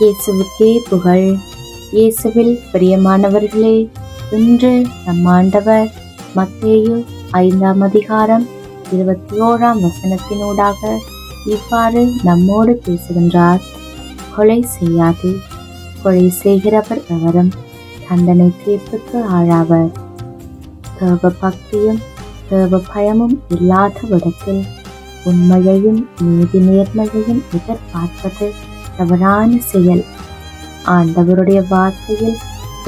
இயேசுவுக்கே புகழ். இயேசுவில் பிரியமானவர்களே இன்று நம் ஆண்டவர் மத்தேயு ஐந்தாம் அதிகாரம் இருபத்தி ஓராம் வசனத்தினூடாக இவ்வாறு நம்மோடு பேசுகின்றார். கொலை செய்யாது கொலை செய்கிறவர் எவரும் தண்டனை தீர்ப்புக்கு ஆளாவர். தேவ பக்தியும் தேவ பயமும் இல்லாத விடத்தில் உண்மையையும் நீதி நேர்மையையும் எதிர்பார்ப்பது தவறான செயல். ஆண்டவருடைய வார்த்தையில்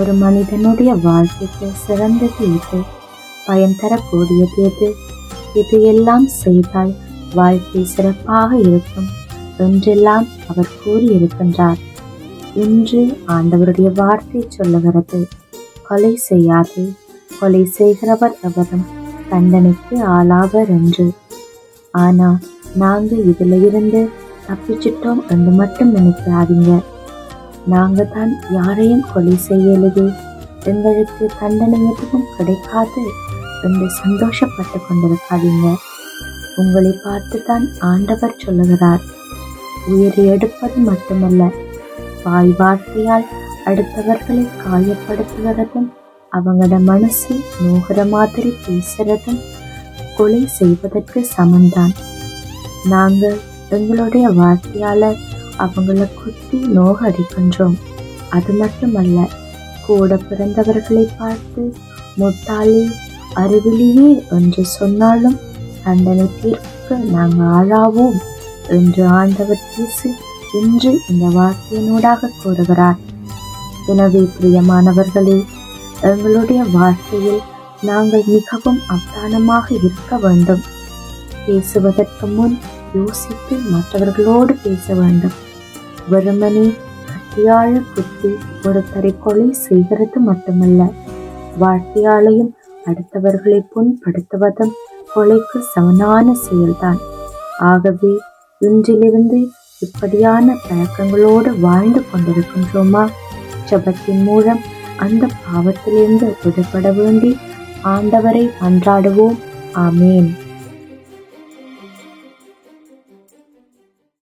ஒரு மனிதனுடைய வாழ்க்கைக்கு சிறந்தது இது பயன் தரக்கூடியது எது? இது எல்லாம் செய்தால் வாழ்க்கை சிறப்பாக இருக்கும் என்றெல்லாம் அவர் கூறியிருக்கின்றார். இன்று ஆண்டவருடைய வார்த்தை சொல்லுகிறது கொலை செய்யாதே கொலை செய்கிறவர் எவரும் தண்டனைக்கு ஆளாவர் என்று. ஆனால் நாங்கள் இதுல இருந்து தப்பிச்சிட்டோம் என்று மட்டும் நினைக்காதீங்க. நாங்க தான் யாரையும் கொலை செய்யலது எங்களுக்கு தண்டனை எதுவும் கிடைக்காது என்று சந்தோஷப்பட்டு கொண்டிருக்காதீங்க. உங்களை பார்த்து தான் ஆண்டவர் சொல்லுகிறார். உயிரை எடுப்பது மட்டுமல்ல வாய் வார்த்தையால் அடுத்தவர்களை காயப்படுத்துகிறதும் அவங்களோட மனசு நோகிற மாதிரி பேசுறதும் கொலை செய்வதற்கு சமந்தான் நாங்கள் எங்களுடைய வார்த்தையால அவங்கள குத்தி நோகடிக்கின்றோம். அது மட்டுமல்ல கூட பிறந்தவர்களை பார்த்து முட்டாளி அருவிலேயே என்று சொன்னாலும் தண்டனை தீர்ப்புக்கு நாங்கள் ஆளாவோம் என்று ஆண்டவர் பேசி இன்று இந்த வார்த்தையினூடாக கூறுகிறார். எனவே பிரியமானவர்களே எங்களுடைய வார்த்தையில் நாங்கள் மிகவும் அவதானமாக இருக்க வேண்டும். பேசுவதற்கு முன் யோசித்து மற்றவர்களோடு பேச வேண்டும். வெறுமனே கத்தியாழ குத்தி ஒருத்தரை கொலை செய்கிறது மட்டுமல்ல. வாழ்க்கையாலையும் அடுத்தவர்களை புண்படுத்துவதும் கொலைக்கு சமனான செயல்தான். ஆகவே இன்றிலிருந்து இப்படியான பழக்கங்களோடு வாழ்ந்து கொண்டிருக்கின்றோமா? ஜபத்தின் மூலம் அந்த பாவத்திலிருந்து விடுபட வேண்டி ஆண்டவரை அன்றாடுவோம். ஆமேன்.